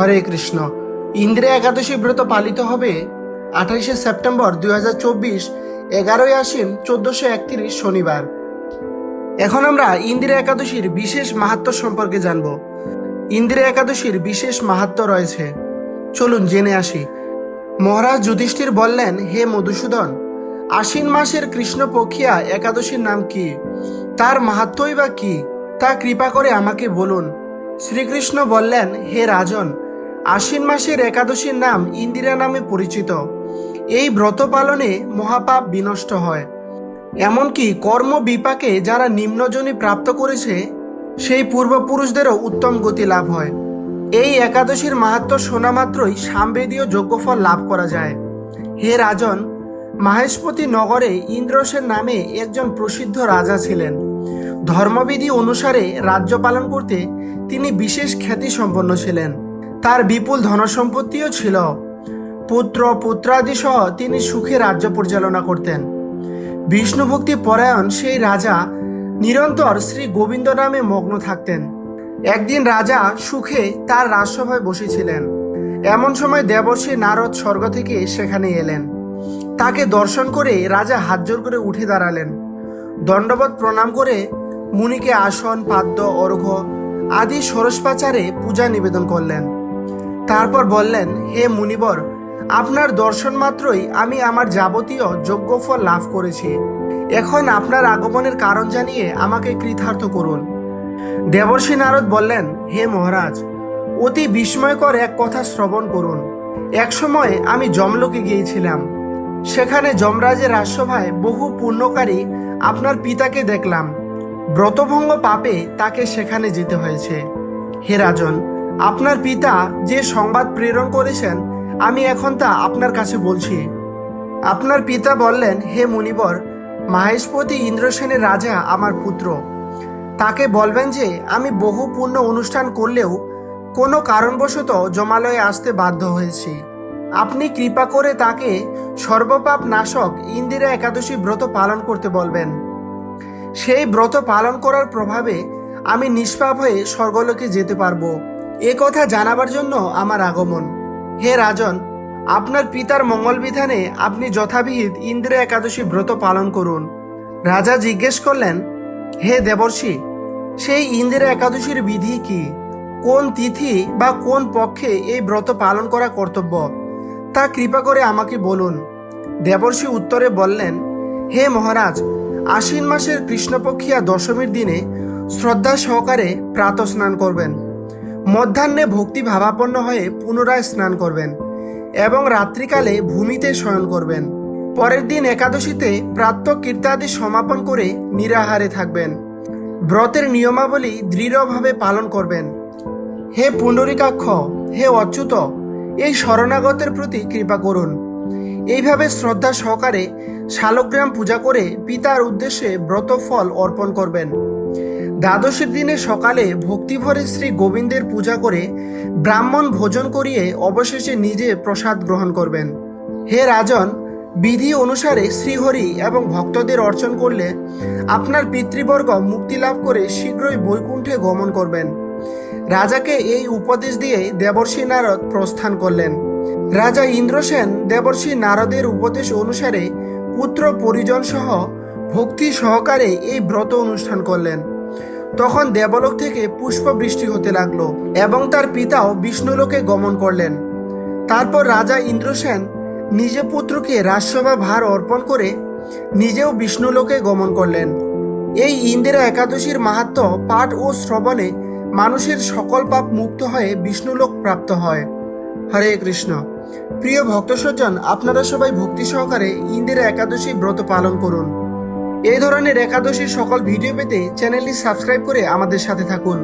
হরে কৃষ্ণ। ইন্দিরা একাদশী ব্রত পালিত হবে আঠাইশে সেপ্টেম্বর দুই হাজার চব্বিশ, এগারোই আশ্বিন চোদ্দশো একত্রিশ শনিবার। এখন আমরা ইন্দিরা একাদশীর বিশেষ মাহাত্ম সম্পর্কে জানব। ইন্দিরা একাদশীর বিশেষ মাহাত্ম রয়েছে। চলুন জেনে আসি। মহারাজ যুধিষ্ঠির বললেন, হে মধুসূদন, আশ্বিন মাসের কৃষ্ণপক্ষিয়া একাদশীর নাম কি? তার মাহাত্মই বা কি? তা কৃপা করে আমাকে বলুন। শ্রীকৃষ্ণ বললেন, হে রাজন আশ্বিন মাসের একাদশীর নাম ইন্দিরা নামে পরিচিত। এই ব্রত পালনে মহাপাপ বিনষ্ট হয়। এমনকি কর্ম বিপাকে যারা নিম্নজনী প্রাপ্ত করেছে, সেই পূর্বপুরুষদেরও উত্তম গতি লাভ হয়। এই একাদশীর মাহাত্ম শোনা মাত্রই সামবেদীয় যজ্ঞফল লাভ করা যায়। হে রাজন, মাহেশপতি নগরে ইন্দ্রসেন নামে একজন প্রসিদ্ধ রাজা ছিলেন। ধর্মবিধি অনুসারে রাজ্য পালন করতে তিনি বিশেষ খ্যাতি সম্পন্ন ছিলেন। তার বিপুল ধনসম্পত্তিও ছিল। পুত্র, পুত্রাদি সহ তিনি সুখে রাজ্য পরিচালনা করতেন। বিষ্ণুভক্তি পরায়ণ সেই রাজা নিরন্তর শ্রী গোবিন্দ নামে মগ্ন থাকতেন। একদিন রাজা সুখে তার রাজসভায় বসেছিলেন। এমন সময় দেবর্ষী নারদ স্বর্গ থেকে সেখানে এলেন। তাকে দর্শন করে রাজা হাত জোর করে উঠে দাঁড়ালেন। দণ্ডবত প্রণাম করে মুনিকে আসন, পাদ্য, অর্ঘ্য আদি সরসপাচারে পূজা নিবেদন করলেন। তারপর বললেন, হে মুনিবর, আপনার দর্শন মাত্রই আমি আমার যাবতীয় যোগ্যফল লাভ করেছি। এখন আপনার আগমনের কারণ জানিয়ে আমাকে কৃতার্থ করুন। দেবর্ষী নারদ বললেন, হে মহারাজ, অতি বিস্ময়কর এক কথা শ্রবণ করুন। একসময় আমি জমলোকে গিয়েছিলাম। সেখানে যমরাজের রাজসভায় বহু পুণ্যকারী আপনার পিতাকে দেখলাম। ব্রতভঙ্গ পাপে তাকে সেখানে যেতে হয়েছে। হে রাজন আপনার পিতা যে সংবাদ প্রেরণ করেছেন, আমি এখন তা আপনার কাছে বলছি। আপনার পিতা বললেন, হে মুনিবর, মাহেশপতি ইন্দ্রসেনের রাজা আমার পুত্র। তাকে বলবেন যে, আমি বহু পূর্ণ অনুষ্ঠান করলেও কোনো কারণবশত জমালয়ে আসতে বাধ্য হয়েছি। আপনি কৃপা করে তাকে সর্বপাপ নাশক ইন্দিরা একাদশী ব্রত পালন করতে বলবেন। সেই ব্রত পালন করার প্রভাবে আমি নিষ্পাপ হয়ে স্বর্গলোকে যেতে পারব। এ কথা জানাবার জন্য আমার আগমন। হে রাজন, আপনার পিতার মঙ্গল বিধানে আপনি যথাবিহিত ইন্দ্র একাদশী ব্রত পালন করুন। রাজা জিজ্ঞেস করলেন, হে দেবর্ষি, সেই ইন্দিরা একাদশীর বিধি কি? কোন তিথি বা কোন পক্ষে এই ব্রত পালন করা কর্তব্য? তা কৃপা করে আমাকে বলুন। দেবর্ষি উত্তরে বললেন, হে মহারাজ, আশ্বিন মাসের কৃষ্ণপক্ষিয়া দশমীর দিনে শ্রদ্ধা সহকারে প্রাত স্নান করবেন। মধ্যাহ্নে ভক্তি ভাবাপন্ন হয়ে পুনরায় স্নান করবেন এবং রাত্রিকালে ভূমিতে শয়ন করবেন। পরের দিন একাদশীতে প্রাত্য কীর্তাদি সমাপন করে নিরাহারে থাকবেন। ব্রতের নিয়মাবলী দৃঢ়ভাবে পালন করবেন। হে পুণ্ডরিকাক্ষ, হে অচ্যুত, এই শরণাগতের প্রতি কৃপা করুন। এইভাবে শ্রদ্ধা সহকারে শালগ্রাম পূজা করে পিতার উদ্দেশ্যে ব্রতফল অর্পণ করবেন। দ্বাদশীর দিনে সকালে ভক্তিভরে শ্রী গোবিন্দের পূজা করে ব্রাহ্মণ ভোজন করিয়ে অবশেষে নিজে প্রসাদ গ্রহণ করবেন। হে রাজন, বিধি অনুসারে শ্রীহরি এবং ভক্তদের অর্চন করলে আপনার পিতৃবর্গ মুক্তি লাভ করে শীঘ্রই বৈকুণ্ঠে গমন করবেন। রাজাকে এই উপদেশ দিয়ে দেবর্ষী নারদ প্রস্থান করলেন। রাজা ইন্দ্রসেন দেবর্ষী নারদের উপদেশ অনুসারে পুত্র পরিজন সহ ভক্তি সহকারে এই ব্রত অনুষ্ঠান করলেন। তখন দেবলোক থেকে পুষ্প বৃষ্টি হতে লাগল এবং তার পিতাও বিষ্ণুলোকে গমন করলেন। তারপর রাজা ইন্দ্রসেন নিজে পুত্রকে রাজসভা ভার অর্পণ করে নিজেও বিষ্ণুলোকে গমন করলেন। এই ইন্দিরা একাদশীর মাহাত্ম পাঠ ও শ্রবণে মানুষের সকল পাপ মুক্ত হয়ে বিষ্ণুলোক প্রাপ্ত হয়। হরে কৃষ্ণ। প্রিয় ভক্তসজ্জন, আপনারা সবাই ভক্তি সহকারে ইন্দিরা একাদশী ব্রত পালন করুন। এই ধরনের একাদশীর সকল ভিডিও পেতে চ্যানেলটি সাবস্ক্রাইব করে আমাদের সাথে থাকুন।